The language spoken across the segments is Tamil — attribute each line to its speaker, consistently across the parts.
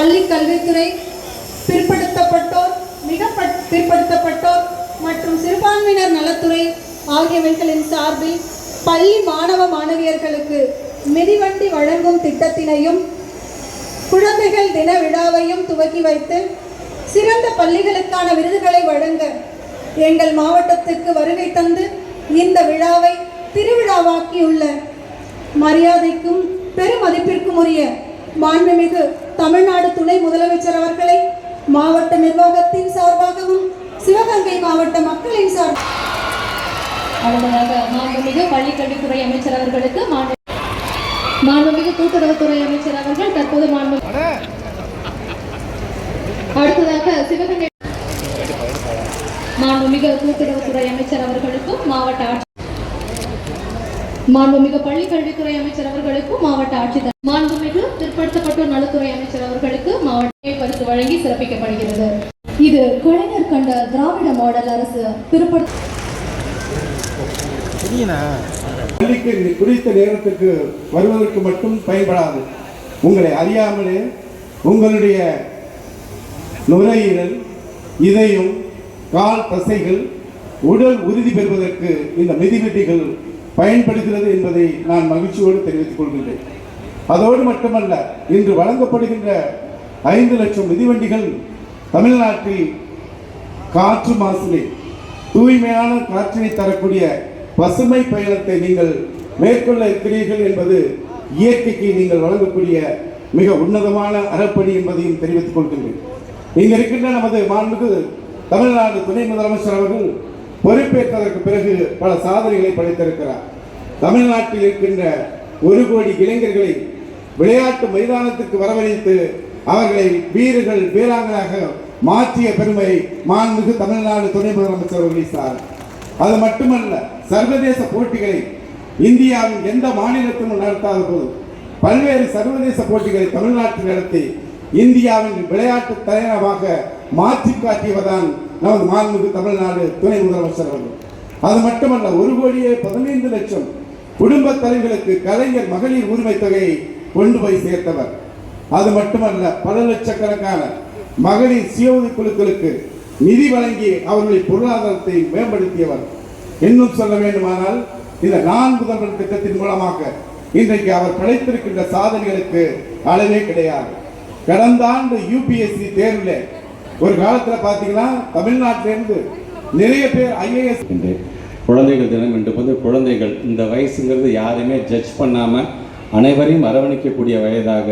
Speaker 1: பள்ளி கல்வித்துறை பிற்படுத்தப்பட்டோர் மிக பிற்படுத்தப்பட்டோர் மற்றும் சிறுபான்மையினர் நலத்துறை ஆகியவைகளின் சார்பில் பள்ளி மாணவ மாணவியர்களுக்கு மிதிவண்டி வழங்கும் திட்டத்தினையும் குழந்தைகள் தின விழாவையும் துவக்கி வைத்து சிறந்த பள்ளிகளுக்கான விருதுகளை வழங்க எங்கள் மாவட்டத்துக்கு வருகை தந்து இந்த விழாவை திருவிழாவாக்கியுள்ள மரியாதைக்கும் பெருமதிப்பிற்கும் உரிய மாண்புமிகு தமிழ்நாடு துணை முதலமைச்சர் அவர்களை மாவட்ட நிர்வாகத்தின் சார்பாகவும் சிவகங்கை மாவட்ட மக்களின் சார்பாக
Speaker 2: அடுத்ததாக மாண்புமிகு பள்ளிக்கல்வித்துறை அமைச்சர் அவர்களுக்கு மாண்புமிகு கூட்டுறவுத்துறை அமைச்சர் அவர்கள் தற்போது மாண்பு அடுத்ததாக சிவகங்கை மாண்புமிகு கூட்டுறவுத்துறை அமைச்சர் அவர்களுக்கும் மாவட்ட ஆட்சி மாண்புமிகு பள்ளிக்கல்வித்துறை அமைச்சர் அவர்களுக்கும் மாவட்ட ஆட்சித்தலைவர் மாண்புமிகு பிற்படுத்தப்பட்டோர் நலத்துறை அமைச்சர் அவர்களுக்கு மாவட்ட பரிசு வழங்கி சிறப்பிக்கப்படுகிறது. இது கலைஞர் கண்ட திராவிட மாடல் அரசு பிற்படுத்த
Speaker 3: குறித்த நேரத்துக்கு வருவதற்கு மட்டும் பயன்படாது. உங்களை அறியாமலே உங்களுடைய நுரையீரல் இதயம் கால் தசைகள் உடல் உறுதி பெறுவதற்கு இந்த மிதிவெட்டிகள் பயன்படுகிறது என்பதை நான் மகிழ்ச்சியோடு தெரிவித்துக் கொள்கின்றேன். அதோடு மட்டுமல்ல இன்று வழங்கப்படுகின்ற ஐந்து லட்சம் மிதிவண்டிகள் தமிழ்நாட்டில் காற்று மாசிலே தூய்மையான காற்றினை தரக்கூடிய பசுமை பயணத்தை நீங்கள் மேற்கொள்ள இருக்கிறீர்கள் என்பது இயற்கைக்கு நீங்கள் வழங்கக்கூடிய மிக உன்னதமான அறப்பணி என்பதையும் தெரிவித்துக் கொள்கின்றேன். இங்கே இருக்கின்ற நமது மாண்புக்கு தமிழ்நாடு துணை முதலமைச்சர் அவர்கள் பொறுப்பேற்றதற்கு பிறகு பல சாதனைகளை படைத்திருக்கிறார். தமிழ்நாட்டில் இருக்கின்ற ஒரு கோடி இளைஞர்களை விளையாட்டு மைதானத்துக்கு வரவழைத்து அவர்களை வீரர்கள் வீராங்கனாக மாற்றிய பெருமை மாண்புமிகு தமிழ்நாடு துணை முதலமைச்சர் அவர்களை சார். அது மட்டுமல்ல சர்வதேச போட்டிகளை இந்தியாவின் எந்த மாநிலத்திலும் நடத்தாத போது பல்வேறு சர்வதேச போட்டிகளை தமிழ்நாட்டில் நடத்தி இந்தியாவின் விளையாட்டு தலைவராக மாற்றி காட்டியவர்தான் நமது மாண்புமிகு தமிழ்நாடு துணை முதலமைச்சர் அவர்கள். அது மட்டுமல்ல ஒரு கோடியே பதினைந்து லட்சம் குடும்ப தலைவர்களுக்கு கலைஞர் மகளிர் உரிமை தொகையை கொண்டு போய் சேர்த்தவர். அது மட்டுமல்ல பல லட்சக்கணக்கான மகளிர் சுயோதி குழுக்களுக்கு நிதி வழங்கி அவர்களின் பொருளாதாரத்தை மேம்படுத்தியவர். இன்னும் சொல்ல வேண்டுமானால் இந்த நான் முதல்வர் திட்டத்தின் மூலமாக இன்றைக்கு அவர் படைத்திருக்கின்ற சாதனைகளுக்கு அளவே கிடையாது. கடந்த ஆண்டு யூபிஎஸ்சி தேர்வில் ஒரு காலத்தில் பார்த்தீங்கன்னா தமிழ்நாட்டிலேருந்து நிறைய பேர் ஐஏஎஸ்
Speaker 4: என்று குழந்தைகள் தினம் என்று வந்து குழந்தைகள் இந்த வயசுங்கிறது யாரையுமே ஜட்ஜ் பண்ணாமல் அனைவரையும் அரவணைக்கக்கூடிய வயதாக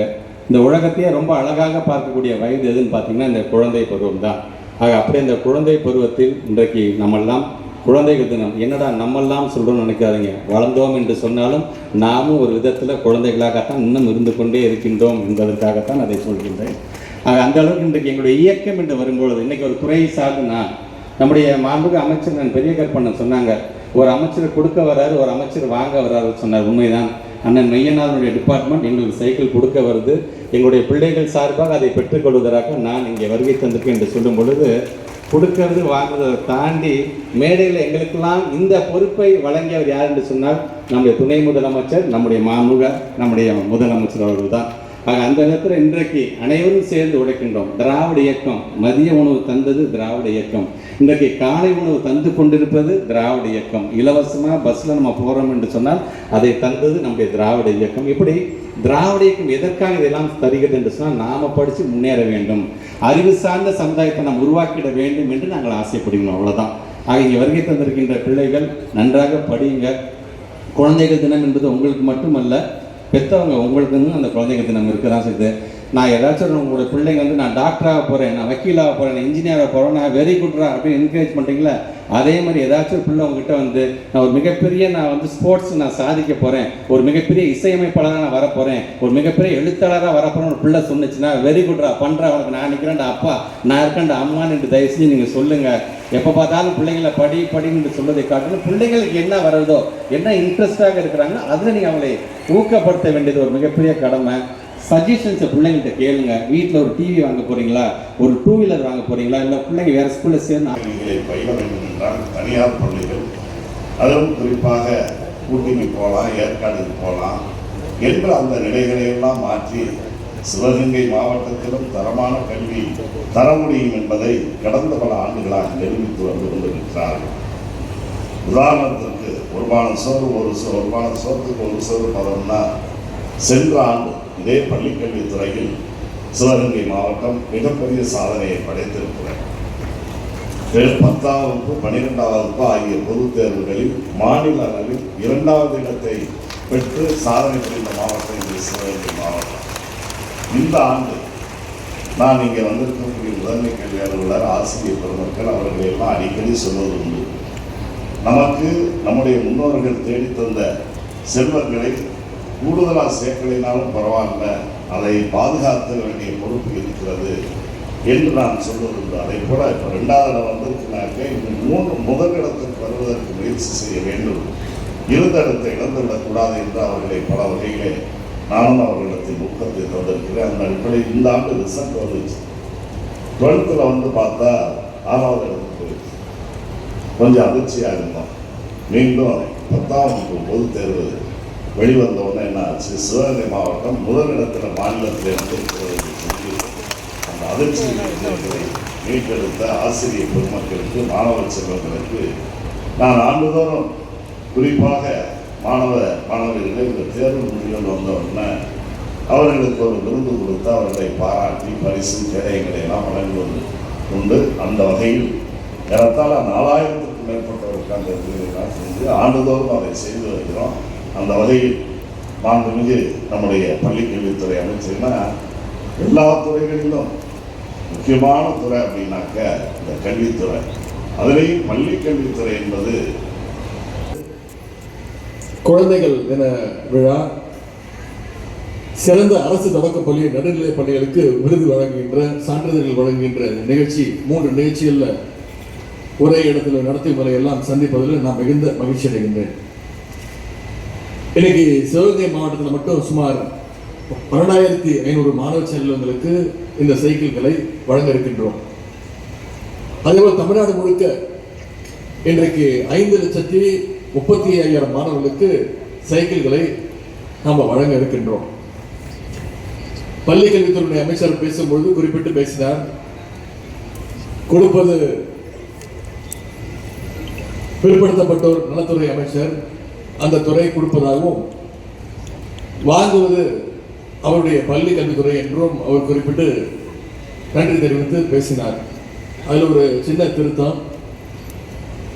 Speaker 4: இந்த உலகத்தையே ரொம்ப அழகாக பார்க்கக்கூடிய வயது எதுன்னு பார்த்தீங்கன்னா இந்த குழந்தை பருவம் தான் ஆக அப்படி இந்த குழந்தை பருவத்தில் இன்றைக்கு நம்மெல்லாம் குழந்தைகள் தினம் என்னடா நம்மெல்லாம் சொல்கிறோம்னு நினைக்காதீங்க. வளர்ந்தோம் என்று சொன்னாலும் நாமும் ஒரு விதத்தில் குழந்தைகளாகத்தான் இன்னும் இருந்து கொண்டே இருக்கின்றோம் என்பதற்காகத்தான் அதை சொல்கின்றேன். ஆக அந்த அளவுக்கு இன்றைக்கு எங்களுடைய இயக்கம் என்று வரும்பொழுது இன்னைக்கு ஒரு துறை சார்ந்துனா நம்முடைய மாண்புக்கு அமைச்சர் நான் பெரிய கற்பனை சொன்னாங்க ஒரு அமைச்சர் கொடுக்க வராரு ஒரு அமைச்சர் வாங்க வராரு சொன்னார். உண்மைதான். அண்ணன் மெய்யனாருடைய டிபார்ட்மெண்ட் எங்களுக்கு சைக்கிள் கொடுக்க வருது. எங்களுடைய பிள்ளைகள் சார்பாக அதை பெற்றுக்கொள்வதற்காக நான் இங்கே வருகை தந்திருக்கேன் என்று சொல்லும் பொழுது கொடுக்கறது வாங்குறதை தாண்டி மேடையில் எங்களுக்கெல்லாம் இந்த பொறுப்பை வழங்கியவர் யார் என்று சொன்னால் நம்முடைய துணை முதலமைச்சர் நம்முடைய மாமுக நம்முடைய முதலமைச்சர் அவர்கள் தான். ஆக அந்த நேரத்தில் இன்றைக்கு அனைவரும் சேர்ந்து உழைக்கின்றோம் திராவிட இயக்கம் மதிய உணவு தந்தது திராவிட இயக்கம். இன்றைக்கு காலை உணவு தந்து கொண்டிருப்பது திராவிட இயக்கம். இலவசமாக பஸ்ஸில் நம்ம போகிறோம் என்று சொன்னால் அதை தந்தது நம்முடைய திராவிட இயக்கம். இப்படி திராவிட இயக்கம் எதற்காக இதெல்லாம் தருகிறது என்று சொன்னால் நாம் படித்து முன்னேற வேண்டும். அறிவு சார்ந்த சமுதாயத்தை நாம் உருவாக்கிட வேண்டும் என்று நாங்கள் ஆசைப்படுகிறோம். அவ்வளோதான் ஆக இங்கே வருகை தந்திருக்கின்ற பிள்ளைகள் நன்றாக படியுங்க. குழந்தைகள் தினம் என்பது உங்களுக்கு மட்டுமல்ல பெற்றவங்க உங்களுக்குன்னு அந்த குழந்தைகள் தினம் இருக்க தான் செய்யுது நான் ஏதாச்சும் உங்களோட பிள்ளைங்க வந்து நான் டாக்டராக போகிறேன் நான் வக்கீலாக போகிறேன் நான் இன்ஜினியராக போகிறேன் நான் வெரி குட்ரா அப்படின்னு என்கரேஜ் பண்ணுறீங்களா அதே மாதிரி ஏதாச்சும் ஒரு பிள்ளை உங்ககிட்ட வந்து நான் ஒரு மிகப்பெரிய நான் வந்து ஸ்போர்ட்ஸ் நான் சாதிக்க போகிறேன் ஒரு மிகப்பெரிய இசையமைப்பாளராக நான் வரப்போகிறேன் ஒரு மிகப்பெரிய எழுத்தாளராக வரப்போகிறேன் ஒரு பிள்ளை சொன்னிச்சுன்னா வெரி குட்ரா பண்ணுறா உனக்கு நான் நிற்கிறேன்டா அப்பா நான் இருக்கேன்டா அம்மான்னு என்று தயவு செஞ்சு நீங்கள் சொல்லுங்கள் எப்போ பார்த்தாலும் பிள்ளைங்களை படி படின்னு சொல்வதை காட்டிலும் பிள்ளைங்களுக்கு என்ன வருதோ என்ன இன்ட்ரெஸ்டாக இருக்கிறாங்க அதில் நீங்கள் அவங்களை ஊக்கப்படுத்த வேண்டியது ஒரு மிகப்பெரிய கடமை. சஜஷன்ஸை பிள்ளைங்கள்ட்ட கேளுங்க. வீட்டில் ஒரு டிவி வாங்க போறீங்களா? ஒரு டூ வீலர் வாங்க போறீங்களா? இல்லை பிள்ளைங்க வேற ஸ்கூலில் சேர்ந்து
Speaker 5: பயில வேண்டும் என்றால் தனியார் பள்ளிகள் அதுவும் குறிப்பாக ஊட்டிக்கு போகலாம் ஏற்காடுக்கு போகலாம். என்ற அந்த நிலைகளை எல்லாம் மாற்றி சிவகங்கை மாவட்டத்திலும் தரமான கல்வி தர முடியும் என்பதை கடந்த பல ஆண்டுகளாக நிரூபித்து வந்து கொண்டிருக்கிறார்கள். உதாரணத்திற்கு ஒரு பானம் சோறு ஒரு சோறு ஒரு பானம் சோற்றுக்கு ஒரு சோறு பதம்னா சென்ற ஆண்டு இதே பள்ளிக்கல்வித்துறையில் சிவகங்கை மாவட்டம் மிகப்பெரிய சாதனையை படைத்திருக்கிறது. ஏழு, பத்தாம் வகுப்பு பன்னிரெண்டாம் வகுப்பு ஆகிய பொதுத் தேர்வுகளில் மாநில அளவில் இரண்டாவது இடத்தை பெற்று சாதனை புரிந்த மாவட்டம் இது சிவகங்கை மாவட்டம். இந்த ஆண்டு நான் இங்கே வந்திருக்கக்கூடிய முதன்மை கல்வி அலுவலர் ஆசிரியர் பெருமக்கள் அவர்களை எல்லாம் அடிக்கடி சொல்வது உண்டு. நமக்கு நம்முடைய முன்னோர்கள் தேடித்தந்த தந்த செல்வங்களை கூடுதலாக சேர்க்கலைனாலும் பரவாயில்ல. அதை பாதுகாத்த வேண்டிய பொறுப்பு இருக்கிறது என்று நான் சொல்வதுண்டு அதை போல இப்போ ரெண்டாவது இடம் வந்திருக்கிறாக்க இந்த மூன்று முதலிடத்திற்கு வருவதற்கு முயற்சி செய்ய வேண்டும். இருந்த இடத்தை இழந்துவிடக்கூடாது என்று அவர்களை பல வகையிலே நானும் அவர்களிடத்தில் ஊக்கத்தை தந்திருக்கிறேன். அந்த அடிப்படையில் இந்த ஆண்டு ரிசல்ட் வந்துச்சு. டுவெல்த்தில் வந்து பார்த்தா ஆறாவது இடத்துக்கு போயிடுச்சு. கொஞ்சம் அதிர்ச்சியாக இருந்தோம். மீண்டும் பத்தாம் வகுப்பு பொதுத் தேர்வு வெளிவந்த உடனே என்ன ஆச்சு? சிவகங்கை மாவட்டம் முதலிடத்தில் மாநிலத்தில் இருந்திருக்கிறது சொல்லி அந்த அதிர்ச்சி விஷயங்களை மீட்டெடுத்த ஆசிரியர் பெருமக்களுக்கு மாணவர் செல்வங்களுக்கு நான் ஆண்டுதோறும் குறிப்பாக மாணவ மாணவர்களை இந்த தேர்வு முடிவுகள் வந்த உடனே அவர்களுக்கு ஒரு விருது கொடுத்து அவர்களை பாராட்டி பரிசு கேடயங்களை எல்லாம் வழங்குவது உண்டு. அந்த வகையில் ஏறத்தாழ நாலாயிரத்துக்கும் மேற்பட்டவர்களுக்கு அந்த விருதுகளாக செஞ்சு ஆண்டுதோறும் அதை செய்து வருகிறோம். அந்த வகையில் மாண்புமிகு நம்முடைய பள்ளிக்கல்வித்துறை அமைச்சர்னா எல்லா துறைகளிலும் முக்கியமான துறை அப்படின்னாக்க இந்த கல்வித்துறை. அதிலேயும் பள்ளிக்கல்வித்துறை என்பது
Speaker 6: குழந்தைகள் தின விழா சிறந்த அரசு தொடக்க பள்ளி நடுநிலை பள்ளிகளுக்கு விருது வழங்குகின்ற சான்றிதழ்கள் வழங்குகின்ற நிகழ்ச்சி மூன்று நிகழ்ச்சிகளில் ஒரே இடத்துல நடத்தி முறையெல்லாம் சந்திப்பதில் நான் மிகுந்த மகிழ்ச்சி அடைகின்றேன். இன்னைக்கு சிவகங்கை மாவட்டத்தில் மட்டும் சுமார் பன்னெண்டாயிரத்தி ஐநூறு மாணவ செல்வங்களுக்கு இந்த சைக்கிள்களை வழங்க இருக்கின்றோம். அதேபோல் தமிழ்நாடு முழுக்க இன்றைக்கு ஐந்து லட்சத்தி முப்பத்தி ஐயாயிரம் மாணவர்களுக்கு சைக்கிள்களை நாம் வழங்க இருக்கின்றோம். பள்ளி கல்வித்துறை அமைச்சர் பேசும்பொழுது குறிப்பிட்டு பேசினார் கொடுப்பது பிற்படுத்தப்பட்டோர் நலத்துறை அமைச்சர் அந்த துறை கொடுப்பதாகவும் வாங்குவது அவருடைய பள்ளி கல்வித்துறை என்றும் அவர் குறிப்பிட்டு நன்றி தெரிவித்து பேசினார். அதில் ஒரு சின்ன திருத்தம்.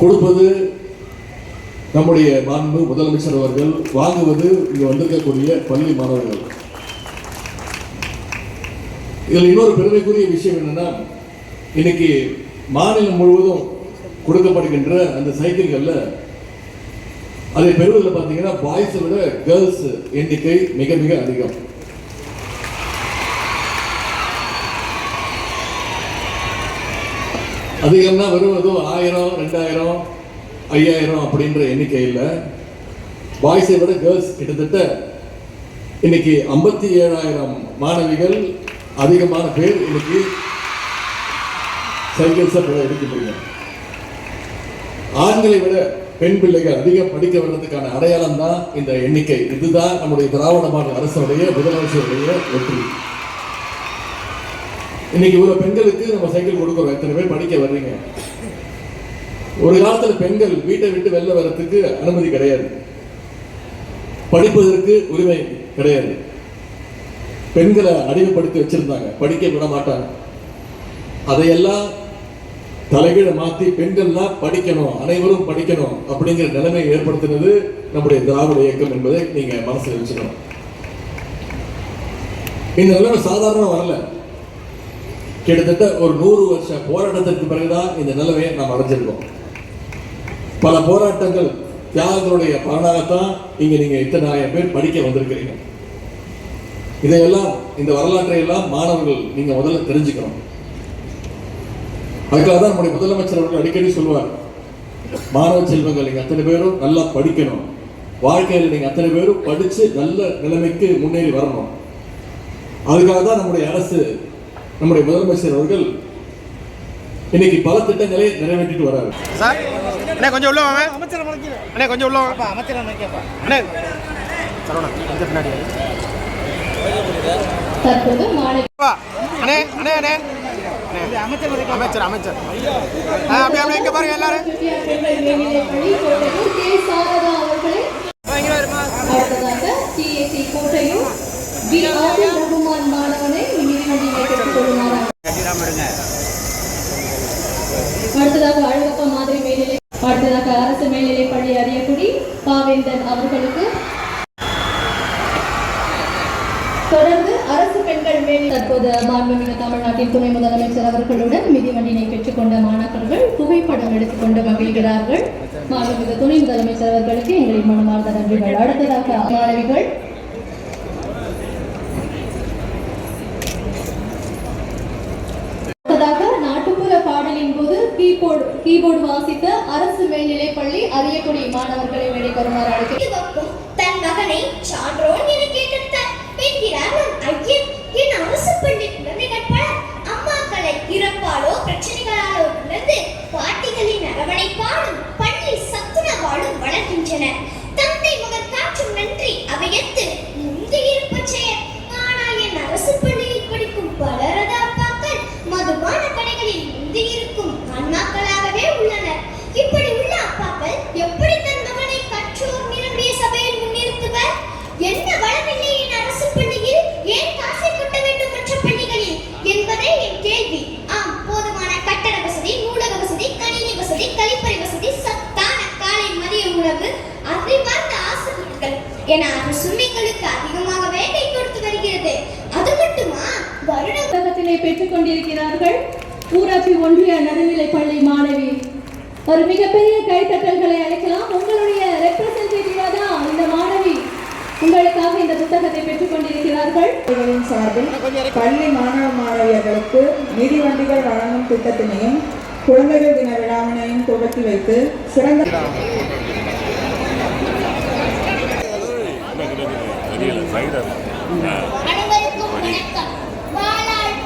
Speaker 6: கொடுப்பது நம்முடைய மாண்பு முதலமைச்சர் அவர்கள் வாங்குவது இங்கு வந்திருக்கக்கூடிய பள்ளி மாணவர்கள். இதில் இன்னொரு பெருமைக்குரிய விஷயம் என்னன்னா இன்னைக்கு மாநிலம் முழுவதும் கொடுக்கப்படுகின்ற அந்த சைக்கிள்களில் அதை பெறுவதில் பார்த்தீங்கன்னா பாய்ஸை விட கேர்ள்ஸ் எண்ணிக்கை மிக மிக அதிகம். அதிகம்னா வெறும் ஏதோ ஆயிரம் ரெண்டாயிரம் ஐயாயிரம் அப்படின்ற எண்ணிக்கையில் பாய்ஸை விட கேர்ள்ஸ் கிட்டத்தட்ட இன்னைக்கு ஐம்பத்தி ஏழாயிரம் மாணவிகள் அதிகமான பேர் இன்னைக்கு சைக்கிள்ஸை எடுக்கின்றீங்க ஆண்களை விட பெண் பிள்ளைகள் அதிகம் படிக்க வர்றதுக்கான அடையாளம் தான் இந்த எண்ணிக்கை. இதுதான் நம்முடைய திராவிட மாநில அரசுடைய முதலமைச்சருடைய வெற்றி. இன்னைக்கு இவ்வளோ பெண்களுக்கு நம்ம சைக்கிள் கொடுக்குறோம். எத்தனை பேர் படிக்க வர்றீங்க? ஒரு காலத்தில் பெண்கள் வீட்டை விட்டு வெளில வர்றதுக்கு அனுமதி கிடையாது. படிப்பதற்கு உரிமை கிடையாது. பெண்களை அடிமைப்படுத்தி வச்சிருந்தாங்க. படிக்க விட மாட்டாங்க. அதையெல்லாம் தலைகீழ மாத்தி பெண்கள்லாம் படிக்கணும் அனைவரும் படிக்கணும் அப்படிங்கிற நிலைமையை ஏற்படுத்தினது நம்முடைய திராவிட இயக்கம் என்பதை நீங்க மனசில் வச்சுக்கணும். இந்த நிலைமை சாதாரண வரல. கிட்டத்தட்ட ஒரு நூறு வருஷ போராட்டத்திற்கு பிறகுதான் இந்த நிலைமையை நாம் அடைஞ்சிருக்கோம். பல போராட்டங்கள் தியாகங்களுடைய பலனாகத்தான் இங்க நீங்க இத்தனை ஆயிரம் பேர் படிக்க வந்திருக்கிறீங்க. இதையெல்லாம் இந்த வரலாற்றை எல்லாம் மாணவர்கள் நீங்க முதல்ல தெரிஞ்சுக்கணும். அதுக்காக தான் நம்முடைய முதலமைச்சர் அவர்கள் அடிக்கடி சொல்வார் மாணவ செல்வங்கள் நீங்க அத்தனை பேரும் நல்லா படிக்கணும். வாழ்க்கையில் நீங்க அத்தனை பேரும் படிச்சு நல்ல நிலைமைக்கு முன்னேறி வரணும். அதுக்காக தான் நம்முடைய அரசு நம்முடைய முதலமைச்சர் அவர்கள் இன்னைக்கு பல திட்டங்களை நிறைவேற்றிட்டு வராரு.
Speaker 7: சார் அண்ணே கொஞ்சம் உள்ள வாங்க. அண்ணே கொஞ்சம் உள்ள வாங்க.
Speaker 8: அமைச்சர்
Speaker 7: அண்ணே. சரவணா கொஞ்சம் பின்னாடி அண்ணே அண்ணே அண்ணே. அமைச்சர் அமைச்சர் அப்படியே அப்படியே இங்கே பாருங்க எல்லாரும்.
Speaker 2: மேல்நிலைப்பள்ளி அடுத்ததாக அழகப்பா மாதிரி மேல்நிலை அடுத்ததாக அரசு மேல்நிலைப் பள்ளி அரியக்குடி பாவேந்தன் அவர்களுக்கு தொடர்ந்து அரசு பெண்கள் மேல் தற்போது மாண்புமிகு தமிழ்நாட்டின் துணை முதலமைச்சர் அவர்களுடன் மிதிவண்டினை பெற்றுக்கொண்ட மாணாக்கர்கள் புகைப்படம் எடுத்துக்கொண்டு மகிழ்கிறார்கள். மாண்புமிகு துணை முதலமைச்சர் அவர்களுக்கு எங்களின் மனமார்ந்த நன்றிகள். அடுத்ததாக மாணவிகள். கீபோர்டு கீபோர்டு வாசித்த அரசு மேல்நிலைப் பள்ளி அரியக்குடி மாணவர்களை வெளிவருமாறு அழைக்கிறேன்
Speaker 8: தன் மகனை சான்றோன் வளர்கின்றனர் தந்தை என அரசு எங்களுக்கு அதிகமாகவே கை கொடுத்து வருகிறது. அது மட்டுமா? வருட
Speaker 2: புத்தகத்தினை பெற்றுக் கொண்டிருக்கிறார்கள். ஊராட்சி ஒன்றிய நடுநிலைப் பள்ளி மாணவி. ஒரு மிகப்பெரிய கைத்தட்டல்களை அழைக்கலாம் உங்களுடைய ரெப்ரசன்டேட்டிவா தான் இந்த மாணவி. உங்களுக்காக இந்த புத்தகத்தை பெற்றுக் கொண்டிருக்கிறார்கள்.
Speaker 9: சார்பில் பள்ளி மாணவ மாணவியர்களுக்கு மிதிவண்டிகள் வழங்கும் திட்டத்தினையும் குழந்தைகள் தின விழாவினையும் துவக்கி வைத்து சிறந்த
Speaker 8: அனைவருக்கும் வணக்கம். வாழால்